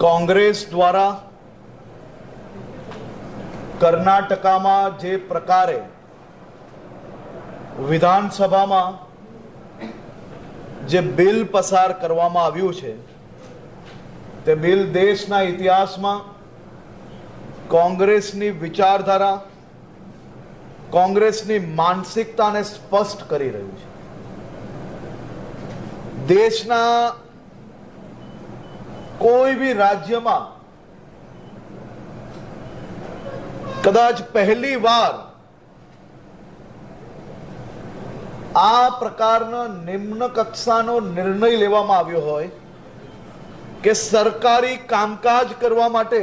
કોંગ્રેસ દ્વારા કર્ણાટકામાં જે પ્રકારે વિધાનસભામાં જે બિલ પસાર કરવામાં આવ્યું છે, તે બિલ દેશના ઇતિહાસમાં કોંગ્રેસની વિચારધારા, કોંગ્રેસની માનસિકતાને સ્પષ્ટ કરી રહ્યું છે. દેશના કોઈ બી રાજ્યમાં કદાચ પહેલી વાર આ પ્રકારનો નિમ્ન કક્ષાનો નિર્ણય લેવામાં આવ્યો હોય કે સરકારી કામકાજ કરવા માટે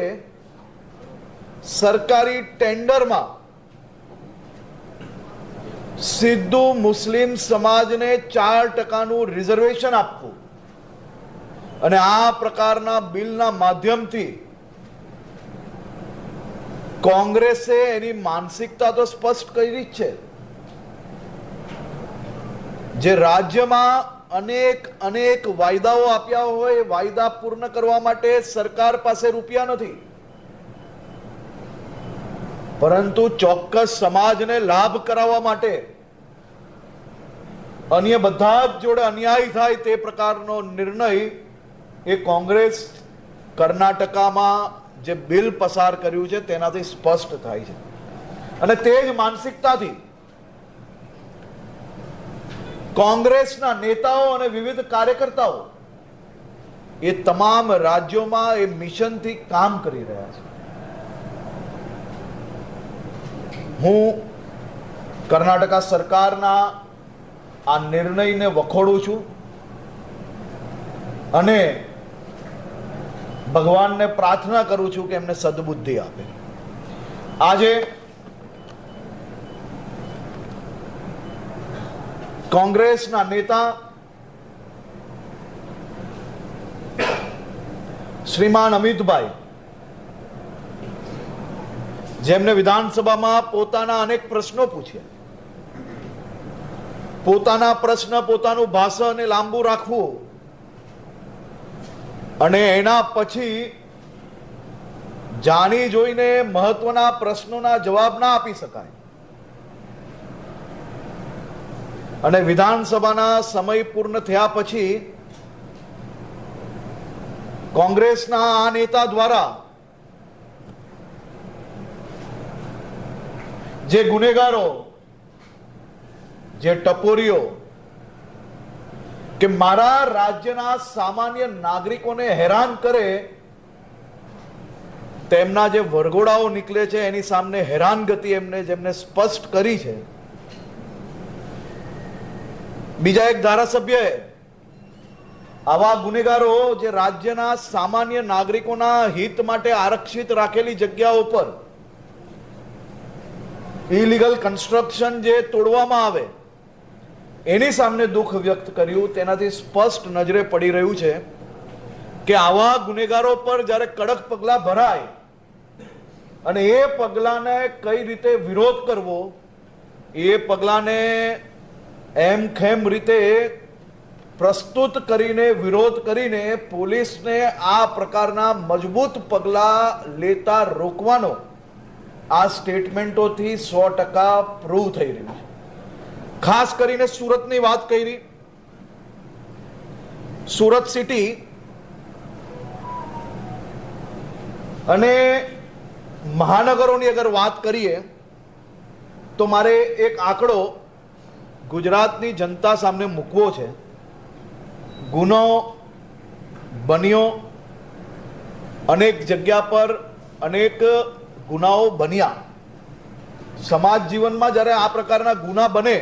સરકારી ટેન્ડરમાં સીધું મુસ્લિમ સમાજને ચાર ટકાનું રિઝર્વેશન આપવું. અને આ પ્રકારના બિલના માધ્યમથી કોંગ્રેસે એની માનસિકતા તો સ્પષ્ટ કરી જ છે. જે રાજ્યમાં અનેક અનેક વાયદાઓ આપ્યા હોય વાયદા પૂર્ણ કરવા માટે સરકાર પાસે રૂપિયા નથી. પરંતુ ચોક્કસ સમાજને લાભ કરાવવા માટે અન્ય બધા જ જોડે અન્યાય થાય તે પ્રકારનો નિર્ણય એ કોંગ્રેસ કર્ણાટકામાં જે બિલ પસાર કર્યું છે, તેનાથી સ્પષ્ટ થાય છે. અને તે જ માનસિકતાથી કોંગ્રેસના નેતાઓ અને વિવિધ કાર્યકર્તાઓ એ તમામ રાજ્યોમાં એ મિશનથી કામ કરી રહ્યા છે. હું કર્ણાટકા સરકારના આ નિર્ણયને વખોડું છું અને ભગવાનને પ્રાર્થના કરું છું કે એમને સદબુદ્ધિ આપે. આજે કોંગ્રેસના નેતા શ્રીમાન અમિતભાઈ, જેમને વિધાનસભામાં પોતાના અનેક પ્રશ્નો પૂછ્યા. પોતાના પ્રશ્ન, પોતાનું ભાષણ લાંબુ રાખવું અને એના પછી જાણી જોઈને મહત્વના પ્રશ્નોના જવાબ ના આપી શકાય. અને વિધાનસભાના સમય પૂર્ણ થયા પછી કોંગ્રેસના આ નેતા દ્વારા જે ગુનેગારો, જે ટપોરીઓ કે મારા રાજ્યના સામાન્ય નાગરિકોને હેરાન કરે, તેમના જે વરઘોડાઓ નીકળે છે, એની સામે હેરાનગતિ એમને જેમને સ્પષ્ટ કરી છે. બીજા એક ધારાસભ્યએ આવા ગુનેગારો જે રાજ્યના સામાન્ય નાગરિકોના હિત માટે આરક્ષિત રાખેલી જગ્યાઓ પર ઇલીગલ કન્સ્ટ્રક્શન જે તોડવામાં આવે એની સામે દુઃખ વ્યક્ત કર્યું, તેનાથી સ્પષ્ટ નજરે પડી રહ્યું છે કે આવા ગુનેગારો પર જ્યારે કડક પગલાં ભરાય અને એ પગલાંને કઈ રીતે વિરોધ કરવો, એ પગલાંને એમ ખેમ રીતે પ્રસ્તુત કરીને, વિરોધ કરીને પોલીસને આ પ્રકારના મજબૂત પગલાં લેતા રોકવાનો આ સ્ટેટમેન્ટોથી સો ટકા પ્રૂવ થઈ રહ્યું છે. ખાસ કરીને સુરતની વાત કરી. સુરત સિટી અને મહાનગરોની અગર વાત કરીએ, તો મારે એક આંકડો ગુજરાતની જનતા સામે મૂકવો છે. ગુનો બન્યો, અનેક જગ્યા પર અનેક ગુનાઓ બન્યા. સમાજ જીવનમાં જ્યારે આ પ્રકારના ગુના બને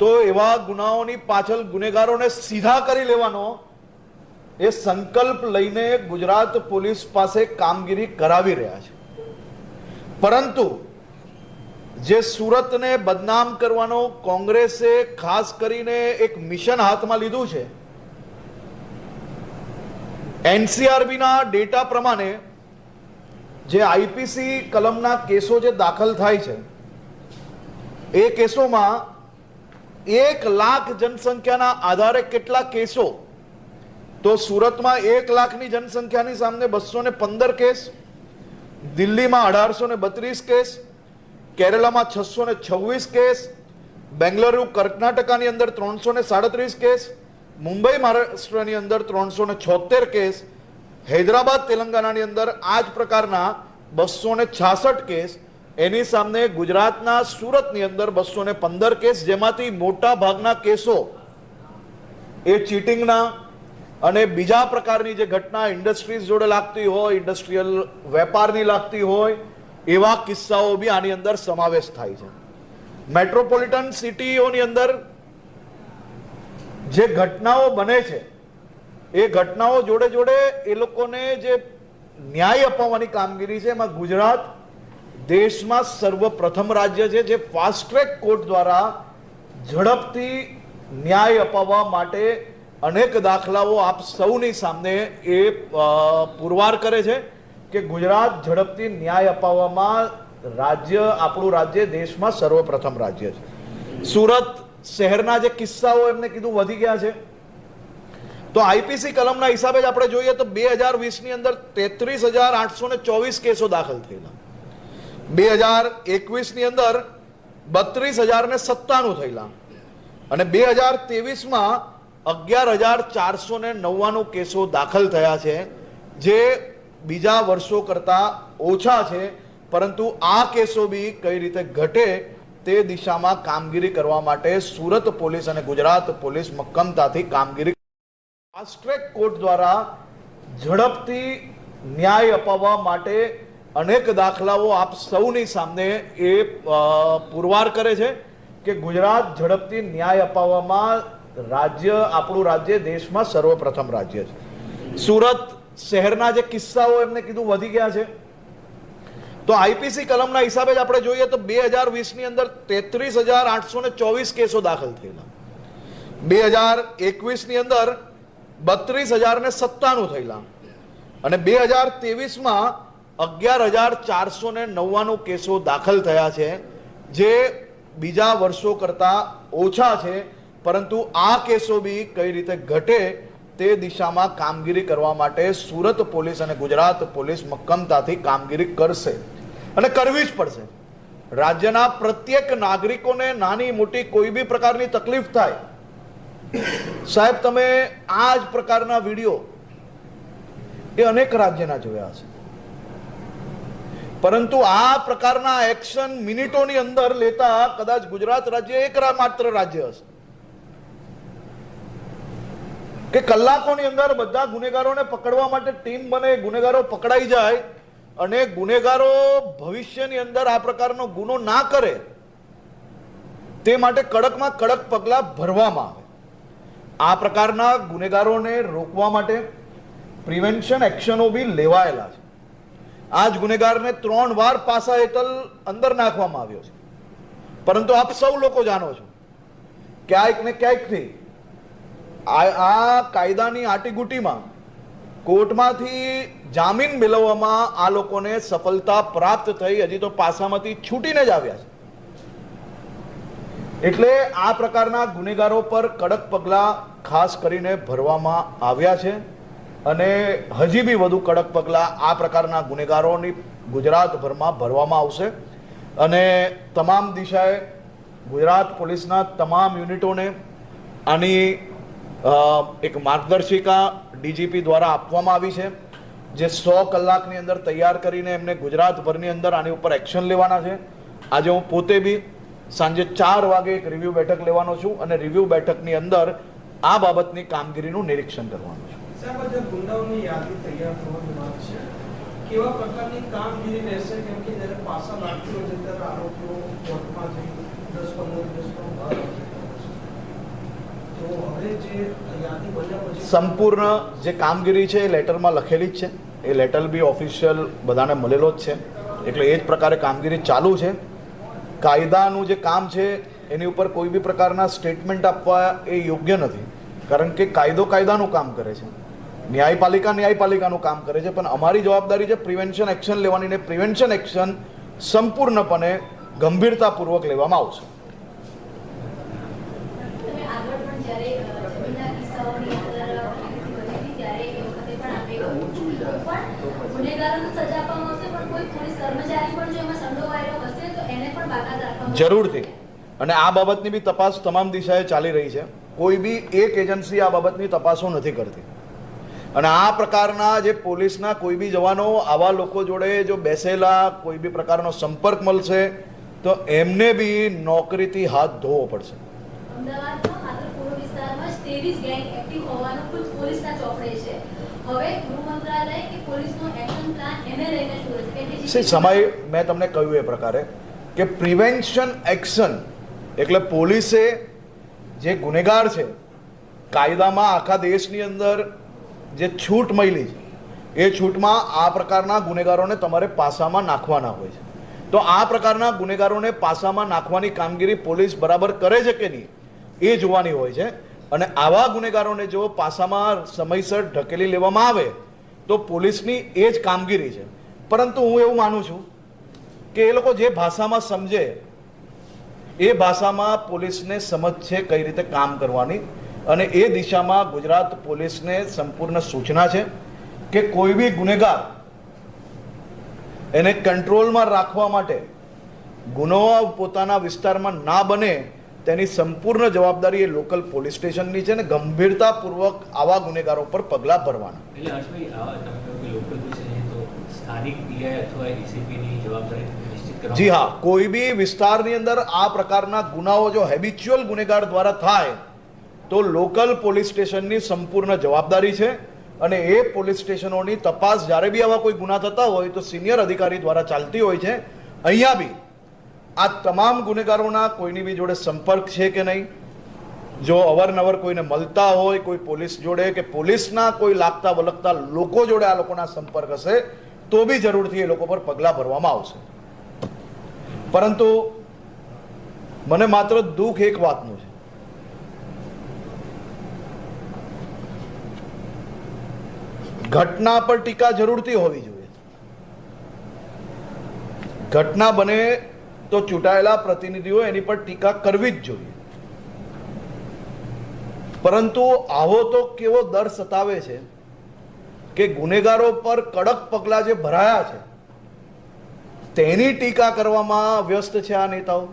તો એવા ગુનાઓની પાછળ ગુનેગારોને સીધા કરી લેવાનો એ સંકલ્પ લઈને ગુજરાત પોલીસ પાસે કામગીરી કરાવી રહ્યા છે. પરંતુ જે સુરતને બદનામ કરવાનો કોંગ્રેસે ખાસ કરીને એક મિશન હાથમાં લીધું છે, એનસીઆરબીના ડેટા પ્રમાણે જે આઈપીસી કલમના કેસો જે દાખલ થાય છે, એ કેસોમાં એક લાખ જનસંખ્યાના આધારે કેટલા કેસો? તો સુરતમાં એક લાખની જનસંખ્યાની સામે બસો ને પંદર કેસ, દિલ્હીમાં અઢારસો ને બત્રીસ કેસ કેરળમાં છસો ને છવ્વીસ કેસ, બેંગલુરુ, કર્ણાટકાની અંદર ત્રણસો ને સાડત્રીસ કેસ, મુંબઈ, મહારાષ્ટ્રની અંદર ત્રણસો ને છોતેર કેસ, હૈદરાબાદ, તેલંગાણાની અંદર આ જ પ્રકારના બસો ને છાસઠ કેસ એની સામે ગુજરાતના સુરતની અંદર બસો ને પંદર કેસ, જેમાંથી મોટા ભાગના કેસો એ ચીટિંગના અને બીજા પ્રકારની જે ઘટના ઇન્ડસ્ટ્રીઝ જોડે લાગતી હોય, ઇન્ડસ્ટ્રીયલ વેપારની લાગતી હોય, એવા કિસ્સાઓ બી આની અંદર સમાવેશ થાય છે. મેટ્રોપોલિટન સિટીઓની અંદર જે ઘટનાઓ બને છે, એ ઘટનાઓ જોડે જોડે એ લોકોને જે ન્યાય અપાવવાની કામગીરી છે, એમાં ગુજરાત દેશમાં સર્વપ્રથમ રાજ્ય છે જે ફાસ્ટ ટ્રેક કોર્ટ દ્વારા ઝડપથી ન્યાય અપાવવા માટે અનેક દાખલાઓ આપ સૌની સામે એ પુરવાર કરે છે કે ગુજરાત ઝડપથી ન્યાય અપાવવામાં રાજ્ય, આપણું રાજ્ય દેશમાં સર્વપ્રથમ રાજ્ય છે. સુરત શહેરના જે કિસ્સાઓ એમને કીધું વધી ગયા છે. તો આઈપીસી કલમના હિસાબે જ આપણે જોઈએ તો બે હજાર વીસની અંદર તેત્રીસ હજાર આઠસો ને ચોવીસ કેસો દાખલ થયેલા. બે હજાર એકવીસની અંદર બત્રીસ હજાર ને સત્તાણું થયેલા. અને બે હજાર ત્રેવીસમાં અગિયાર હજાર ચારસો ને નવ્વાણું કેસો દાખલ થયા છે, જે બીજા વર્ષો કરતા ઓછા છે, પરંતુ આ કેસો બી કઈ રીતે ઘટે તે દિશામાં કામગીરી કરવા માટે સુરત પોલીસ અને ગુજરાત પોલીસ મક્કમતાથી કામગીરી ફાસ્ટ ટ્રેક કોર્ટ દ્વારા ઝડપથી ન્યાય અપાવવા માટે અનેક દાખલાઓ આપ સૌની સામે એ પુરવાર કરે છે કે ગુજરાત ઝડપથી ન્યાય અપાવવામાં રાજ્ય, આપણું રાજ્ય દેશમાં સર્વપ્રથમ રાજ્ય છે. સુરત શહેરના જે કિસ્સાઓ એમને કીધું વધી ગયા છે. તો આઈપીસી કલમના હિસાબે જ આપણે જોઈએ તો બે હજાર વીસની અંદર તેત્રીસ હજાર આઠસો ને ચોવીસ કેસો દાખલ થયેલા. બે હજાર એકવીસની અંદર બત્રીસ હજાર ને સત્તાણું થયેલા. અને બે હજાર ત્રેવીસમાં અગિયાર હજાર ચારસો ને નવ્વાણું કેસો દાખલ થયા છે, જે બીજા વર્ષો કરતાં ઓછા છે, પરંતુ આ કેસો બી કઈ રીતે ઘટે તે દિશામાં કામગીરી કરવા માટે સુરત પોલીસ અને ગુજરાત પોલીસ મક્કમતાથી કામગીરી કરશે. અને કરવી જ પડશે. રાજ્યના પ્રત્યેક નાગરિકોને નાની મોટી કોઈ બી પ્રકારની તકલીફ થાય. સાહેબ, તમે આ જ પ્રકારના વીડિયો એ અનેક રાજ્યના જોયા હશે. પરંતુ આ પ્રકારના એક્શન મિનિટોની અંદર લેતા કદાચ ગુજરાત રાજ્ય એક માત્ર રાજ્ય હશે. કે કલાકોની અંદર બધા ગુનેગારોને પકડવા માટે ટીમ બને, ગુનેગારો પકડાઈ જાય અને ગુનેગારો ભવિષ્યની અંદર આ પ્રકારનો ગુનો ના કરે, તે માટે કડકમાં કડક પગલાં ભરવામાં આવે. આ પ્રકારના ગુનેગારોને રોકવા માટે પ્રિવેન્શન એક્શનો બી લેવાયેલા છે. આ જ ગુનેગારને ત્રણ વાર પાસા હેઠળ અંદર નાખવામાં આવ્યો છે. પરંતુ આપ સૌ લોકો જાણો છો ક્યાંક ને ક્યાંકથી આ આ કાયદાની આટીગુટીમાં કોર્ટમાંથી જામીન મેળવવામાં આ લોકોને સફળતા પ્રાપ્ત થઈ, હજી તો પાસામાંથી છૂટીને જ આવ્યા છે. એટલે આ પ્રકારના ગુનેગારો પર કડક પગલાં ખાસ કરીને ભરવામાં આવ્યા છે. અને હજી બી વધુ કડક પગલાં આ પ્રકારના ગુનેગારોની ગુજરાતભરમાં ભરવામાં આવશે. અને તમામ દિશાએ ગુજરાત પોલીસના તમામ યુનિટોને આની એક માર્ગદર્શિકા ડીજીપી દ્વારા આપવામાં આવી છે, જે સો કલાકની અંદર તૈયાર કરીને એમને ગુજરાતભરની અંદર આની ઉપર એક્શન લેવાના છે. આજે હું પોતે બી સાંજે ચાર વાગે એક રિવ્યૂ બેઠક લેવાનો છું અને રિવ્યૂ બેઠકની અંદર આ બાબતની કામગીરીનું નિરીક્ષણ કરવાનું છું. સાહેબ યાદી તૈયાર થવાની વાત છે. કેવા પ્રકારની કામગીરી રહેશે? કેમ કે જ્યારે પાછા લાગતી હોય છે ત્યારે આરોપીઓ કોર્ટમાં જઈ દસ પંદર દિવસમાં બહાર સંપૂર્ણ જે કામગીરી છે એ લેટરમાં લખેલી જ છે. એ લેટર બી ઓફિશિયલ બધાને મળેલો જ છે. એટલે એ જ પ્રકારે કામગીરી ચાલુ છે. કાયદાનું જે કામ છે, એની ઉપર કોઈ બી પ્રકારના સ્ટેટમેન્ટ આપવા એ યોગ્ય નથી. કારણ કે કાયદો કાયદાનું કામ કરે છે. ન્યાયપાલિકા ન્યાયપાલિકાનું કામ કરે છે પણ અમારી જવાબદારી છે પ્રિવેન્શન એક્શન લેવાની ને પ્રિવેન્શન એક્શન સંપૂર્ણપણે ગંભીરતાપૂર્વક લેવામાં આવશે. જરૂરથી. અને આ બાબતની બી તપાસ તમામ દિશાએ ચાલી રહી છે. કોઈ બી એક એજન્સી આ બાબતની તપાસો નથી કરતી. અને આ પ્રકારના જે પોલીસના કોઈ બી જવાનો આવા લોકો જોડે જો બેસેલા કોઈ બી પ્રકારનો સંપર્ક મળશે તો એમને બી નોકરીથી હાથ ધોવો પડશે. સમય મેં તમને કહ્યું એ પ્રકારે કે પ્રિવેન્શન એક્શન એટલે પોલીસે જે ગુનેગાર છે કાયદામાં આખા દેશની અંદર જે છૂટ મળી છે, એ છૂટમાં આ પ્રકારના ગુનેગારોને તમારે પાસામાં નાખવાના હોય છે. તો આ પ્રકારના ગુનેગારોને પાસામાં નાખવાની કામગીરી પોલીસ બરાબર કરે છે કે નહીં, એ જોવાની હોય છે. અને આવા ગુનેગારોને જો પાસામાં સમયસર ઢકેલી લેવામાં આવે, તો પોલીસની એ જ કામગીરી છે. પરંતુ હું એવું માનું છું કે એ લોકો જે ભાષામાં સમજે, એ ભાષામાં પોલીસને સમજ છે કઈ રીતે કામ કરવાની. અને એ દિશામાં ગુજરાત પોલીસને સંપૂર્ણ સૂચના છે કે કોઈ બી ગુનેગાર એને કંટ્રોલમાં રાખવા માટે ગુનો પોતાના વિસ્તારમાં ના બને તેની સંપૂર્ણ જવાબદારી એ લોકલ પોલીસ સ્ટેશનની છે અને ગંભીરતાપૂર્વક આવા ગુનેગારો પર પગલાં ભરવાના. જી હા કોઈ બી વિસ્તારની અંદર આ પ્રકારના ગુનાઓ જો હેબિચ્યુઅલ ગુનેગાર દ્વારા થાય તો લોકલ પોલીસ સ્ટેશનની સંપૂર્ણ જવાબદારી છે અને એ પોલીસ સ્ટેશનોની તપાસ જ્યારે બી આવા કોઈ ગુના થતા હોય તો સિનિયર અધિકારી દ્વારા ચાલતી હોય છે. અહીંયા બી આ તમામ ગુનેગારોના કોઈની બી જોડે સંપર્ક છે કે નહીં? જો અવારનવાર કોઈને મળતા હોય, કોઈ પોલીસ જોડે કે પોલીસના કોઈ લાગતા વલગતા લોકો જોડે આ લોકોના સંપર્ક હશે, તો બી જરૂરથી એ લોકો પર પગલાં ભરવામાં આવશે. પરંતુ મને માત્ર દુઃખ એક વાતનું છે ઘટના પર ટીકા જરૂરથી હોવી જોઈએ. ઘટના બને તો ચૂંટાયેલા પ્રતિનિધિઓ એની પર ટીકા કરવી જ જોઈએ. પરંતુ આવો તો કેવો દર સતાવે છે કે ગુનેગારો પર કડક પગલાં જે ભરાયા છે, તેની ટીકા કરવામાં વ્યસ્ત છે આ નેતાઓ?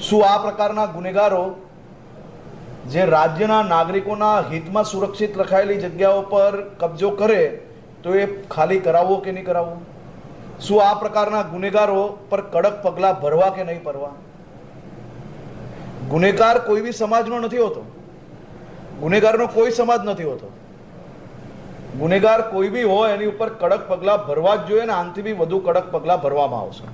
શું આ પ્રકારના ગુનેગારો જે રાજ્યના નાગરિકોના હિતમાં સુરક્ષિત રખાયેલી જગ્યાઓ પર કબજો કરે, તો એ ખાલી કરાવવો કે નહીં કરાવવો? શું આ પ્રકારના ગુનેગારો પર કડક પગલાં ભરવા કે નહીં ભરવા? ગુનેગાર કોઈ બી સમાજનો નથી હોતો. ગુનેગારનો કોઈ સમાજ નથી હોતો. ગુનેગાર કોઈ બી હોય એની ઉપર કડક પગલાં ભરવા જ જોઈએ અને આનાથી બી વધુ કડક પગલાં ભરવામાં આવશે.